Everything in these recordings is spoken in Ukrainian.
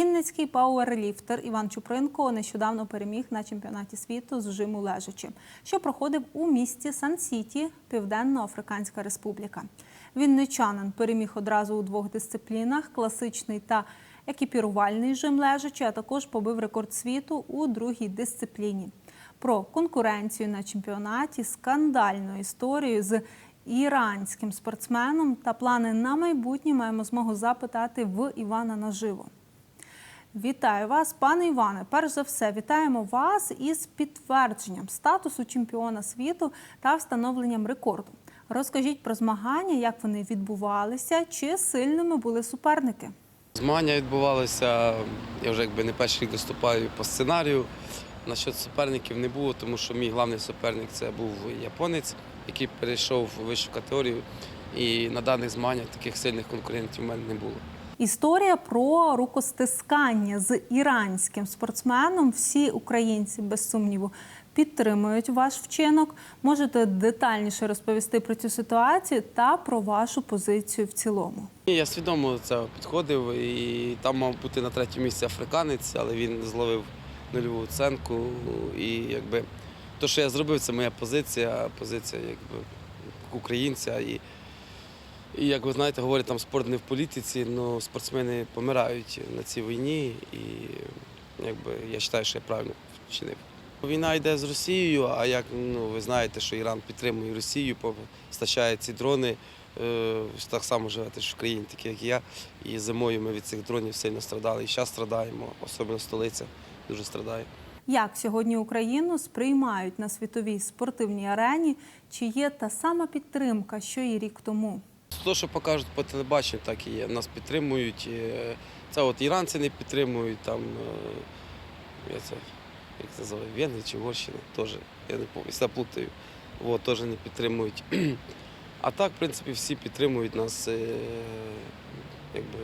Вінницький пауерліфтер Іван Чупринко нещодавно переміг на чемпіонаті світу з жиму лежачи, що проходив у місті Сан-Сіті, Південно-Африканська Республіка. Вінничанин переміг одразу у двох дисциплінах: класичний та екіпірувальний жим лежачи, а також побив рекорд світу у другій дисципліні. Про конкуренцію на чемпіонаті, скандальну історію з іранським спортсменом та плани на майбутнє маємо змогу запитати в Івана наживо. Вітаю вас, пане Іване. Перш за все, вітаємо вас із підтвердженням статусу чемпіона світу та встановленням рекорду. Розкажіть про змагання, як вони відбувалися, чи сильними були суперники. Змагання відбувалися, я вже якби не перший рік виступаю по сценарію. Насчет суперників не було, тому що мій головний суперник це був японець, який перейшов у вищу категорію. І на даних змаганнях таких сильних конкурентів у мене не було. Історія про рукостискання з іранським спортсменом. Всі українці без сумніву підтримують ваш вчинок. Можете детальніше розповісти про цю ситуацію та про вашу позицію в цілому. Я свідомо до цього підходив, і там мав бути на третьому місці африканець, але він зловив нульову оценку. І якби те, що я зробив, це моя позиція, позиція якби українця. І, і як ви знаєте, говорять, там спорт не в політиці, але спортсмени помирають на цій війні, і якби я вважаю, що я правильно вчинив. Війна йде з Росією, а як ну, ви знаєте, що Іран підтримує Росію, постачає ці дрони. Е, Так само живете в країні, такі як я. І зимою ми від цих дронів сильно страдали. І зараз страдаємо, особливо столиця дуже страдає. Як сьогодні Україну сприймають на світовій спортивній арені? Чи є та сама підтримка, що і рік тому? Те, що покажуть по телебаченню, так і є. Нас підтримують. Е, Це от іранці не підтримують, там е, я це, як це називаю, Венгрія чи Угорщина, теж, я не пам'ятаю, заплутаю. От, теж не підтримують. А так, в принципі, всі підтримують нас. е, Якби,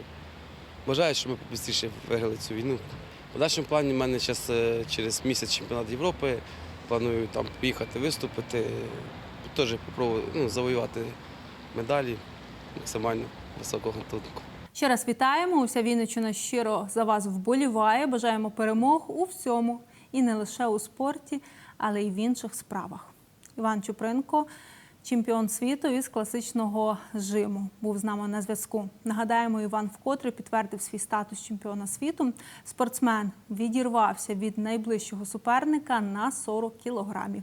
бажають, щоб ми побыстріше виграли цю війну. В нашому плані в мене зараз через місяць чемпіонат Європи. Планую там поїхати виступити, теж ну, завоювати медалі максимально високого гатунку. Ще раз вітаємо. Уся Вінниччина щиро за вас вболіває. Бажаємо перемог у всьому і не лише у спорті, але й в інших справах. Іван Чупринко, чемпіон світу із класичного жиму, був з нами на зв'язку. Нагадаємо, Іван вкотре підтвердив свій статус чемпіона світу. Спортсмен відірвався від найближчого суперника на 40 кілограмів.